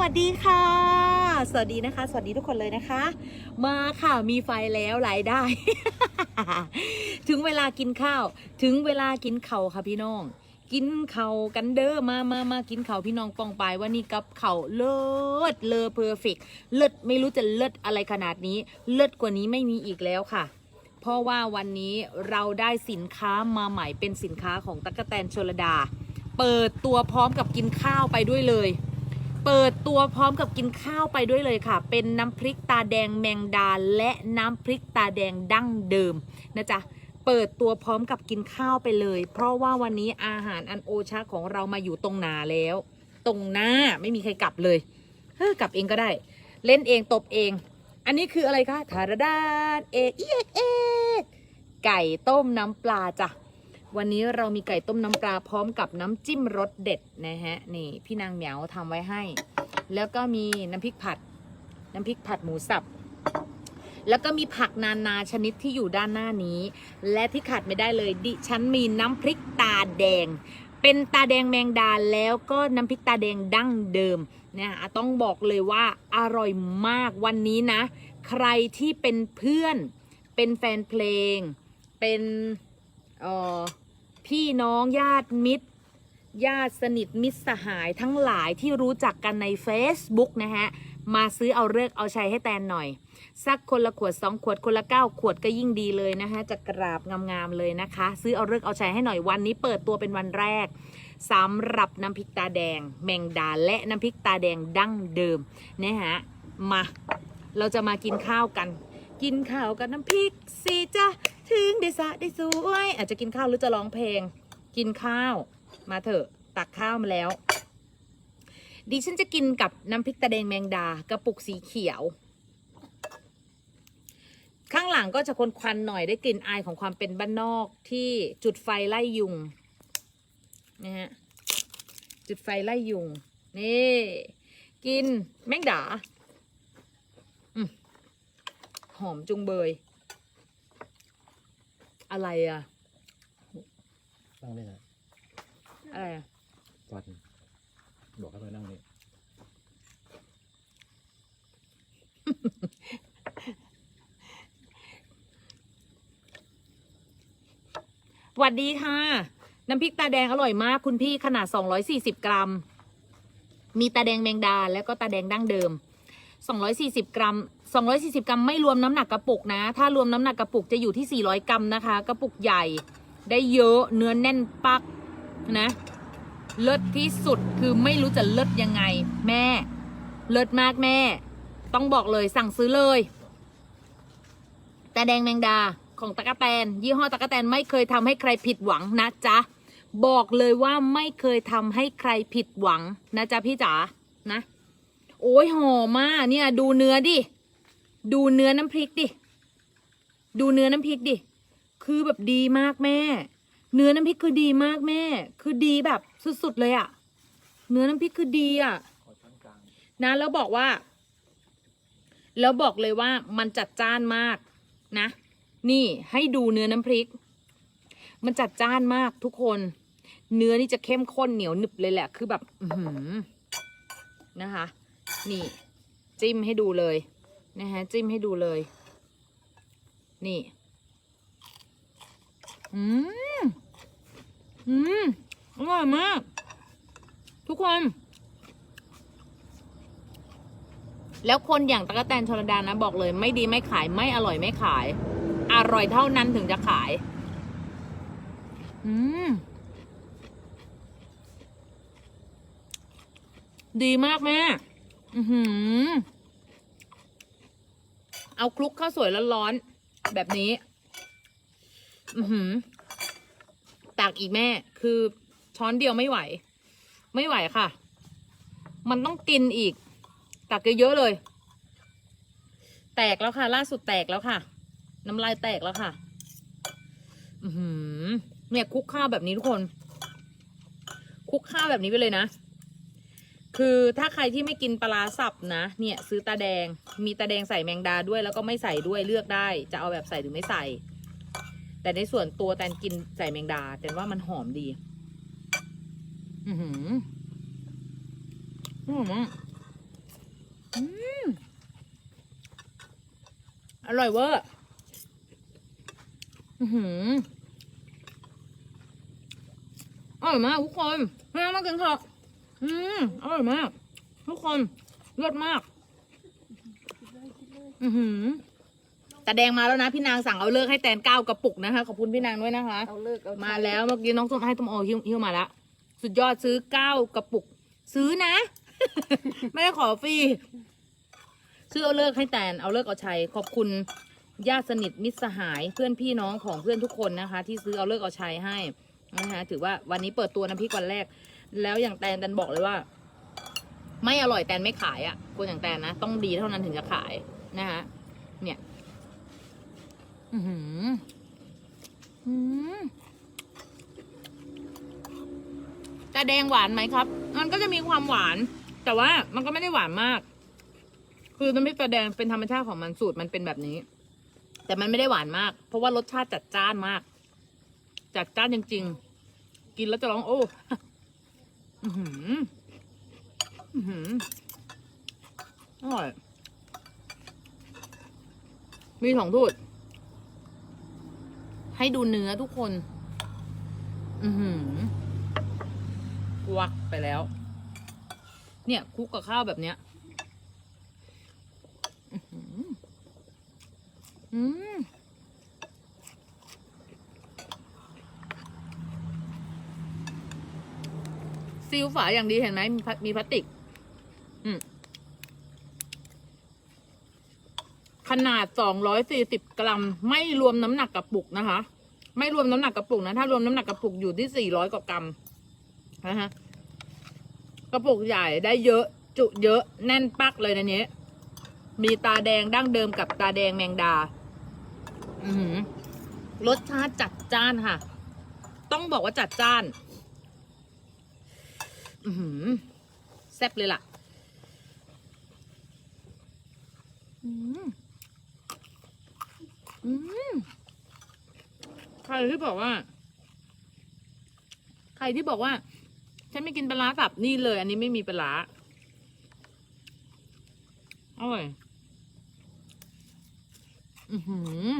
วัสดีค่ะ สวัสดีนะคะ สวัสดีทุกคนเลยนะคะ มาค่ะมีไฟแล้วรายได้ ถึงเวลากินข้าว ถึงเวลากินเข่าค่ะพี่น้อง กินเข่ากันเด้อมามามากินเข่าพี่น้องปองไปว่านี่กับเข่าเลิศเลอเพอร์เฟกเลิศไม่รู้จะเลิศอะไรขนาดนี้ เลิศกว่านี้ไม่มีอีกแล้วค่ะเพราะว่าวันนี้เราได้สินค้ามาใหม่เป็นสินค้าของตั๊กแตนชลดา เปิดตัวพร้อมกับกินข้าวไปด้วยเลย เปิดตัวพร้อมกับกินข้าวไปด้วยเลยค่ะ เป็นน้ำพริกตาแดงแมงดาและน้ำพริกตาแดงดั้งเดิมนะจ๊ะเปิดตัวพร้อมกับกินข้าวไปเลย เพราะว่าวันนี้อาหารอันโอชาของเรามาอยู่ตรงหนาแล้ว ตรงหน้าไม่มีใครกลับเลยเฮ้กลับเองก็ได้ เล่นเองตบเอง อันนี้คืออะไรคะทาราดาเอกเอเอไก่ต้มน้ำปลาจ้ะ วันนี้เรามีไก่ต้มน้ำปลาพร้อมกับน้ำจิ้มรสเด็ดนะฮะนี่พี่นางเหมียวทำไว้ให้ แล้วก็มีน้ำพริกผัด น้ำพริกผัดหมูสับ แล้วก็มีผักนานาชนิดที่อยู่ด้านหน้านี้ และที่ขาดไม่ได้เลยดิฉันมีน้ำพริกตาแดง เป็นตาแดงแมงดาแล้วก็น้ำพริกตาแดงดั้งเดิมเนี่ยต้องบอกเลยว่าอร่อยมากวันนี้นะ ใครที่เป็นเพื่อน เป็นแฟนเพลง เป็นเอ่อ พี่น้องญาติมิตร ญาติสนิทมิตรสหายทั้งหลายที่รู้จักกันใน Facebook นะฮะ มาซื้อเอาเลิกเอาใชัยให้แตนหน่อย สักคนละขวด 2 ขวดคนละ 9 ขวดก็ยิ่งดีเลยนะคะจะกราบงามๆเลยนะคะ ซื้อเอาเลิกเอาใชัยให้หน่อยวันนี้เปิดตัวเป็นวันแรกสำหรับน้ำพริกตาแดง แมงดาและน้ำพริกตาแดงดั้งเดิมนะฮะมาเราจะมากินข้าวกัน กินข้าวกับน้ำพริกสิจ้ะถึงได้สะได้สวย อาจจะกินข้าวหรือจะร้องเพลง กินข้าว มาเถอะ ตักข้าวมาแล้ว ดิฉันจะกินกับน้ำพริกตาแดงแมงดากระปุกสีเขียว ข้างหลังก็จะคนควันหน่อยได้กลิ่นอายของความเป็นบ้านนอกที่จุดไฟไล่ยุงนะฮะจุดไฟไล่ยุงนี่ กินแมงดา หอมจุงเบย อะไรอะนั่งนี่นะอะไรอะฟันบอกให้ไปนั่งนี่สวัสดีค่ะ น้ำพริกตาแดงอร่อยมาก คุณพี่ขนาด 240 กรัม มีตาแดงแมงดาแล้วก็ตาแดงดั้งเดิม 240 กรัม 240 กรัมไม่รวมน้ำหนักกระปุกนะ ถ้ารวมน้ำหนักกระปุกจะอยู่ที่ 400 กรัมนะคะ กระปุกใหญ่ได้เยอะเนื้อแน่นปักนะ เลิศที่สุดคือไม่รู้จะเลิศยังไง แม่ เลิศมากแม่ ต้องบอกเลยสั่งซื้อเลยตาแดงแมงดาของตะกะแตน ยี่ห้อตะกะแตนไม่เคยทำให้ใครผิดหวังนะจ๊ะบอกเลยว่าไม่เคยทำให้ใครผิดหวังนะจ๊ะพี่จ๋านะ โอ้ยหอมมากเนี่ย ดูเนื้อดิ ดูเนื้อน้ำพริกดิ ดูเนื้อน้ำพริกดิ คือแบบดีมากแม่ เนื้อน้ำพริกคือดีมากแม่ คือดีแบบสุดๆเลยอะเนื้อน้ำพริกคือดีอะนะแล้วบอกว่า แล้วบอกเลยว่ามันจัดจ้านมากนะ นี่ให้ดูเนื้อน้ำพริก มันจัดจ้านมากทุกคน เนื้อนี่จะเข้มข้นเหนียวหนึบเลยแหละ คือแบบ อือหือนะคะ นี่ จิ้มให้ดูเลยนะฮะจิ้มให้ดูเลย นี่ อืมอืมอร่อยมาก ทุกคน แล้วคนอย่างตะกะแตนชลดานะ บอกเลย ไม่ดีไม่ขายไม่อร่อยไม่ขาย อร่อยเท่านั้นถึงจะขาย อืมดีมากแม่ อือหือ เอาคลุกข้าวสวยร้อนๆแบบนี้ อือหือตักอีกแม่ คือช้อนเดียวไม่ไหว ไม่ไหวค่ะ มันต้องกินอีก ตักเยอะๆเลย แตกแล้วค่ะ ล่าสุดแตกแล้วค่ะ น้ำลายแตกแล้วค่ะ อือหือ เนี่ยคลุกข้าวแบบนี้ทุกคนคลุกข้าวแบบนี้ไปเลยนะ คือถ้าใครที่ไม่กินปลาสับนะ เนี่ยซื้อตาแดง มีตาแดงใส่แมงดาด้วยแล้วก็ไม่ใส่ด้วยเลือกได้ จะเอาแบบใส่หรือไม่ใส่ แต่ในส่วนตัวแตนกินใส่แมงดาแตนว่ามันหอมดี อือหืออืออืออร่อยเวอร์อือหืออร่อยมากทุกคนมากินเถอะ อืมอร่อยมาก ทุกคนเลิศมาก อือหือแต่แดงมาแล้วนะพี่นางสั่งเอาเลิกให้แตนเก้ากระปุกนะคะขอบคุณพี่นางด้วยนะคะ เอาเลิกเอามาใช้แล้วเมื่อกี้น้องส้มให้ต้มโอหิ้วหิ้วมาแล้วสุดยอดซื้อเก้ากระปุก ซื้อนะ ไม่ได้ขอฟรีซื้อเอาเลิกให้แตนเอาเลิกเอาชัยขอบคุณญาติสนิทมิตรสหายเพื่อนพี่น้องของเพื่อนทุกคนนะคะ ที่ซื้อเอาเลิกเอาชัยให้นะคะถือว่าวันนี้เปิดตัวน้ำพริกวันแรก แล้วอย่างแตนแตนบอกเลยว่า ไม่อร่อยแตนไม่ขายอะ่ะคนอย่างแตนนะต้องดีเท่านั้นถึงจะขายนะคะเนี่ย อือหืออืมแต่แดงหวานไหมครับ มันก็จะมีความหวาน แต่ว่ามันก็ไม่ได้หวานมาก คือน้ำพริกตาแดงเป็นธรรมชาติของมันสูตรมันเป็นแบบนี้ แต่มันไม่ได้หวานมาก เพราะว่ารสชาติจัดจ้านมาก จัดจ้านจริง ๆ กินแล้วจะร้องโอ้ อือหือ อือหือ อร่อย มีสองสูตให้ดูเนื้อทุกคน อือหือวักไปแล้ว เนี่ยคลุกกับข้าวแบบเนี้ย อื้อหือ อืม ซีลฝาอย่างดีเห็นไหมมีพลามีพลาสติก อืมขนาด240กรัม ไม่รวมน้ำหนักกระปุกนะคะ ไม่รวมน้ำหนักกระปุกนะถ้ารวมน้ำหนักกระปุกอยู่ที่400กว่ากรัมนะฮะกระปุกใหญ่ได้เยอะจุเยอะแน่นปักเลยในนี้มีตาแดงดั้งเดิมกับตาแดงแมงดา อืรสชาติจัดจ้านค่ะ ต้องบอกว่าจัดจ้าน อือหือแซ่บเลยล่ะ อืมอืมใครที่บอกว่า ใครที่บอกว่า ฉันไม่กินปลาร้าสับนี่เลย อันนี้ไม่มีปลาร้าอร่อย อือหือ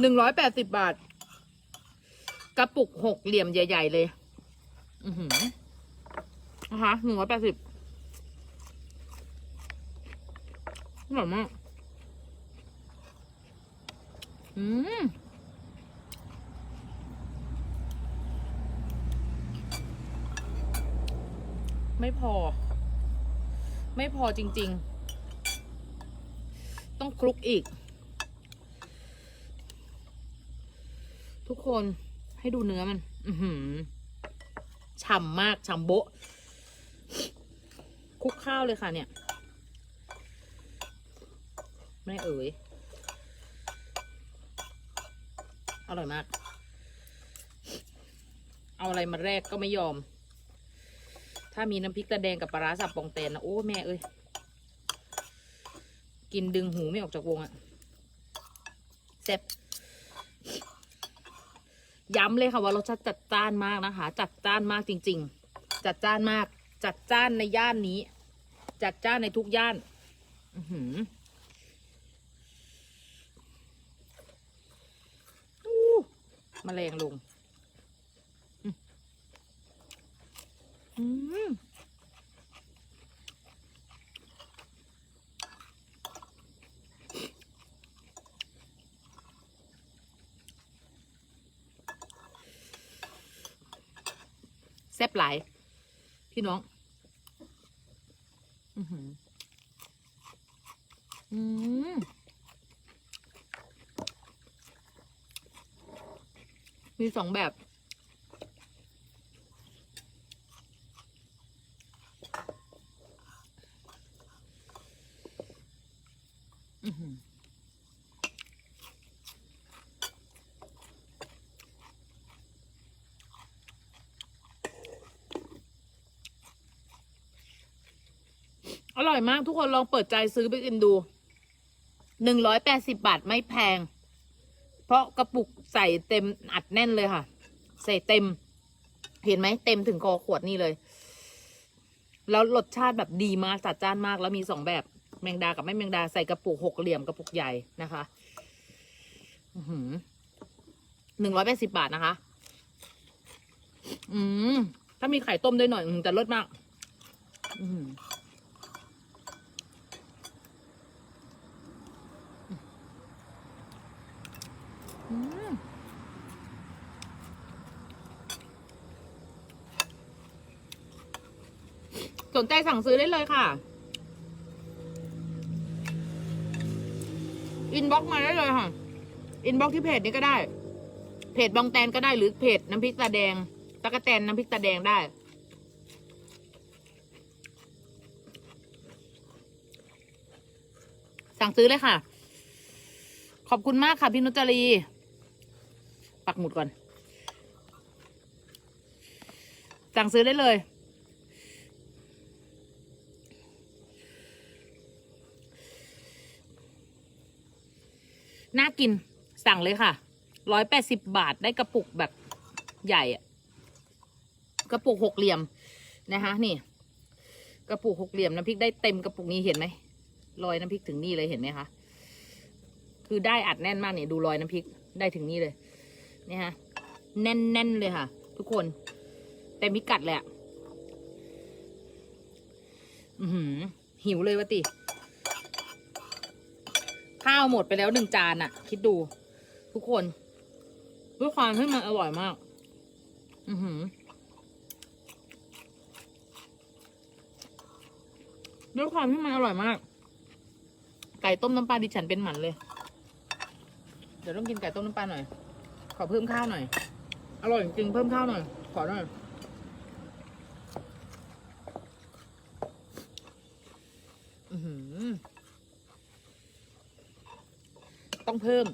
หนึ่งร้อยแปดสิบบาท กระปุกหกเหลี่ยมใหญ่ ๆ เลย อือหือนะคะหนึ่งร้อยแปดสิบอร่อยมาก อืมไม่พอ ไม่พอจริง ๆ ต้องคลุกอีก ทุกคน ให้ดูเนื้อมัน อือหือฉ่ำมากฉ่ำโบะคุกข้าวเลยค่ะ เนี่ย ไม่เอ่ย อร่อยมาก เอาอะไรมาแรกก็ไม่ยอม ถ้ามีน้ำพริกตาแดงกับปลาร้าสับปองเตนนะโอ้แม่เอ้ย กินดึงหูไม่ออกจากวงอะแซ่บ ย้ำเลยค่ะว่ารสชาติจัดจ้านมากนะคะ จัดจ้านมากจริง ๆ จัดจ้านมาก จัดจ้านในย่านนี้ จัดจ้านในทุกย่าน อือหือมาแมลงลง อืม แซ่บหลาย พี่น้อง อือหืออืมมีสองแบบ อือหืออ ร่อยมาก ทุกคนลองเปิดใจซื้อไปกินดูหนึ่งร้อยแปดสิบบาทไม่แพง เพราะกระปุกใส่เต็มอัดแน่นเลยค่ะ ใส่เต็ม เห็นไหมเต็มถึงคอขวดนี่เลย แล้วรสชาติแบบดีมากจัดจ้านมาก แล้วมีสองแบบแมงดากับไม่แมงดาใส่กระปุกหกเหลี่ยมกระปุกใหญ่นะคะหนึ่งร้อยแปดสิบบาทนะคะ อืมถ้ามีไข่ต้มด้วยหน่อยอืจะรสมาก อืมอืม สนใจสั่งซื้อได้เลยค่ะ อินบ็อกมาได้เลยค่ะ อินบ็อกที่เพจนี้ก็ได้ เพจบองแตนก็ได้หรือเพจน้ำพริกตาแดงตะกะแตนน้ำพริกตาแดงได้ สั่งซื้อเลยค่ะ ขอบคุณมากค่ะพี่นุจรีปักหมุดก่อน สั่งซื้อได้เลย น่ากินสั่งเลยค่ะร้อยแปดสิบบาทได้กระปุกแบบใหญ่อะกระปุกหกเหลี่ยมนะคะนี่ กระปุกหกเหลี่ยมน้ำพริกได้เต็มกระปุกนี้เห็นไหมรอยน้ำพริกถึงนี่เลยเห็นไหมคะคือได้อัดแน่นมากเนี่ยดูรอยน้ำพริกได้ถึงนี่เลยเนี่ยฮะแน่นๆเลยค่ะ ทุกคนเต็มพิกัดเลยอะหิวเลยวะติ ข้าวหมดไปแล้วหนึ่งจานอะคิดดู ทุกคนด้วยความที่มันอร่อยมาก อือหือด้วยความที่มันอร่อยมาก ไก่ต้มน้ำปลาดิฉันเป็นหมันเลย เดี๋ยวต้องกินไก่ต้มน้ำปลาหน่อย ขอเพิ่มข้าวหน่อย อร่อยจริงเพิ่มข้าวหน่อย ขอหน่อย อือหือ ต้องเพิ่ม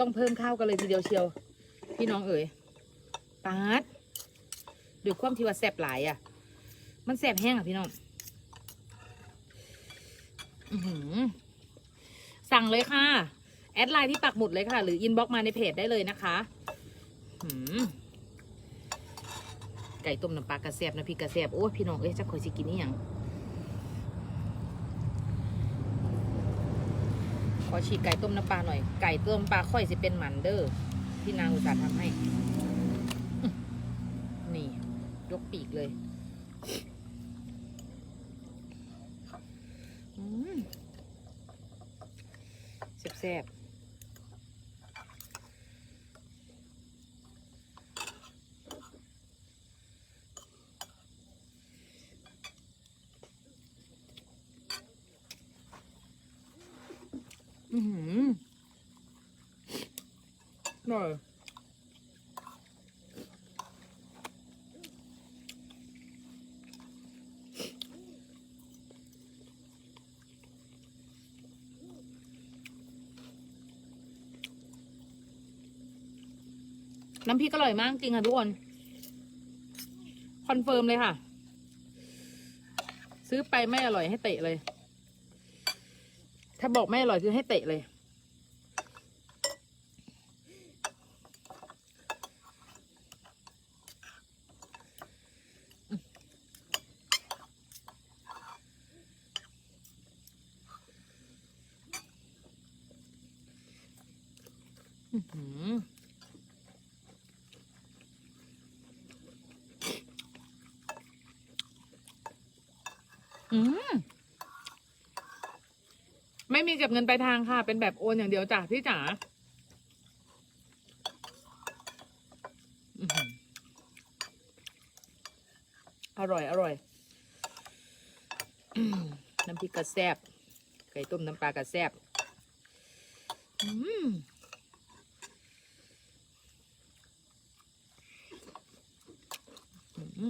ต้องเพิ่มข้าวกันเลยทีเดียวเชียว พี่น้องเอ๋ยปาดด้วยความที่ว่าแสบหลายอะ มันแสบแห้งอะพี่น้องอสั่งเลยค่ะ แอดไลน์ที่ปักหมุดเลยค่ะ หรืออินบ็อกมาในเพจได้เลยนะคะไก่ต้มน้ำปลากระแซบนะพี่กระแซบโอ้ยพี่น้องเอ้ยจะคอยสิกินนี่ยัง ขอฉีกไก่ต้มน้ำปลาหน่อย ไก่ต้มปลาค่อยสิเป็นหมันเด้อที่นางอุตส่าห์ทำให้ นี่ ยกปีกเลยแซ่บๆอือหือ อร่อยน้ำพริกอร่อยมากจริงค่ะทุกคน คอนเฟิร์มเลยค่ะ ซื้อไปไม่อร่อยให้เตะเลย ถ้าบอกไม่อร่อยคือให้เตะเลย อื้อหืออืมไม่มีเก็บเงินปลายทางค่ะ เป็นแบบโอนอย่างเดียวจ้ะพี่จ๋าอร่อย อร่อย น้ำพริกกระแซบไก่ต้มน้ำปลากระแซบอืม อืม ยุ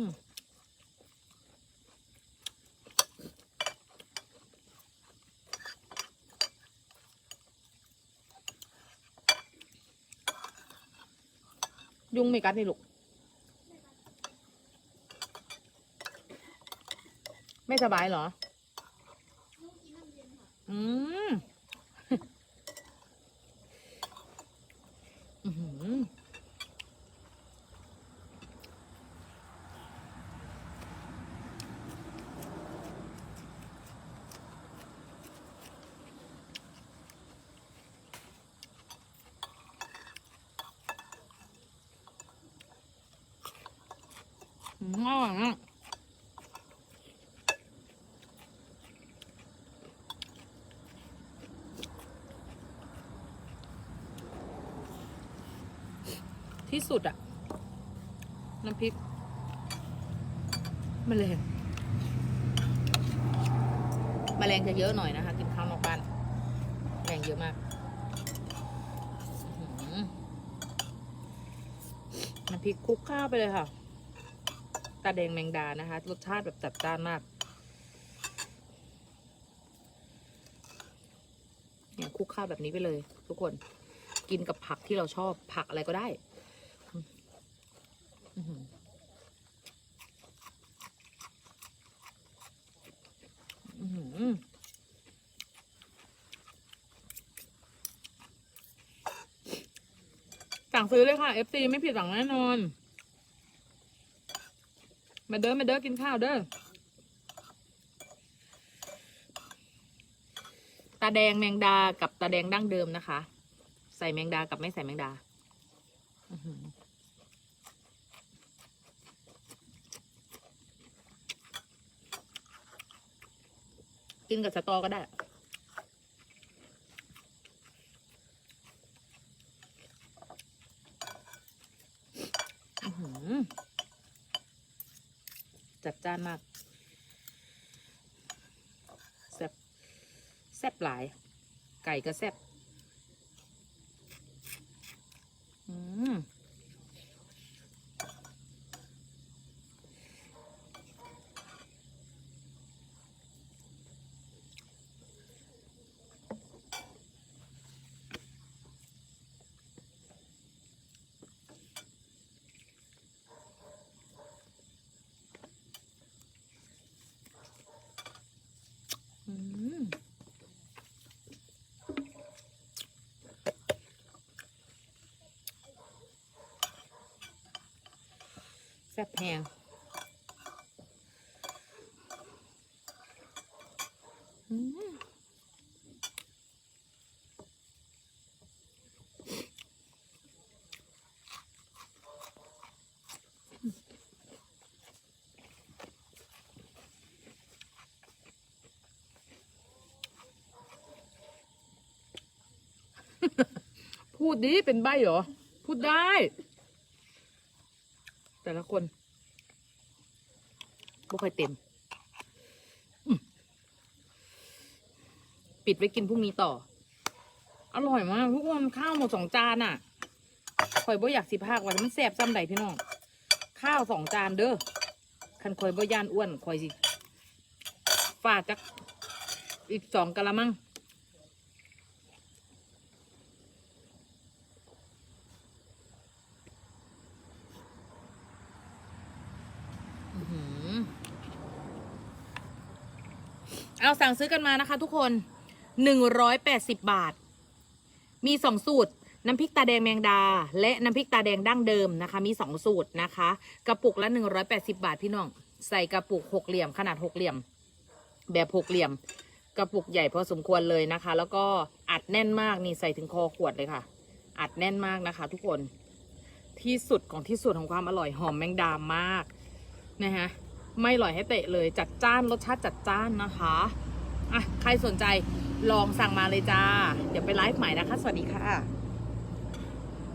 งไม่กัดนี่ลูก ไม่สบายเหรอ อืม อือหือ อร่อยมากที่สุดอะน้ำพริกมะเร็งมแมลงจะเยอะหน่อยนะคะ กินข้าวนอกบ้านแมลงเยอะมากน้ำพริกคลุกข้าวไปเลยค่ะ ตาแดงแมงดานะคะ รสชาติแบบจัดจ้านมากเนี่ยคลุกข้าวแบบนี้ไปเลย ทุกคนกินกับผักที่เราชอบผักอะไรก็ได้อื้อหืออื้อหือสั่งซื้อเลยค่ะ FC ไม่ผิดหวังแน่นอน มาเด้อมาเด้อกินข้าวเด้อตาแดงแมงดากับตาแดงดั้งเดิมนะคะ ใส่แมงดากับไม่ใส่แมงดาอกินกับสตอก็ได้อื้อหือ จัดจ้านมาก แซ่บแซ่บหลาย ไก่ก็แซ่บอืมอืมแซ่บแหงพูดดิเป็นใบเหรอ พูดได้ ละคนบ่ค่อยเต็ม ปิดไว้กินพรุ่งนี้ต่อ อร่อยมากทุกคนข้าวหมดสองจานอะข่อยบ่อยากสิพากว่ามันแซ่บซ้ำใดพี่น้อง ข้าวสองจานเด้อคันข่อยบ่ย่านอ้วนข่อยสิฝากจักอีกสองกะละมัง อื้อหือ เอาสั่งซื้อกันมานะคะ ทุกคนหนึ่งร้อยแปดสิบบาท มีสองสูตร น้ำพริกตาแดงแมงดา และน้ำพริกตาแดงดั้งเดิมนะคะ มีสองสูตรนะคะ กระปุกละหนึ่งร้อยแปดสิบาทพี่น้อง ใส่กระปุกหกเหลี่ยมขนาดหกเหลี่ยม แบบหกเหลี่ยม กระปุกใหญ่พอสมควรเลยนะคะ แล้วก็อัดแน่นมากนี่ใส่ถึงคอขวดเลยค่ะ อัดแน่นมากนะคะ ทุกคนที่สุดของที่สุดของความอร่อยหอมแมงดามากนะฮะ ไม่อร่อยให้เตะเลยจัดจ้านรสชาติจัดจ้านนะคะอะใครสนใจลองสั่งมาเลยจ้า เดี๋ยวไปไลฟ์ใหม่นะคะ สวัสดีค่ะ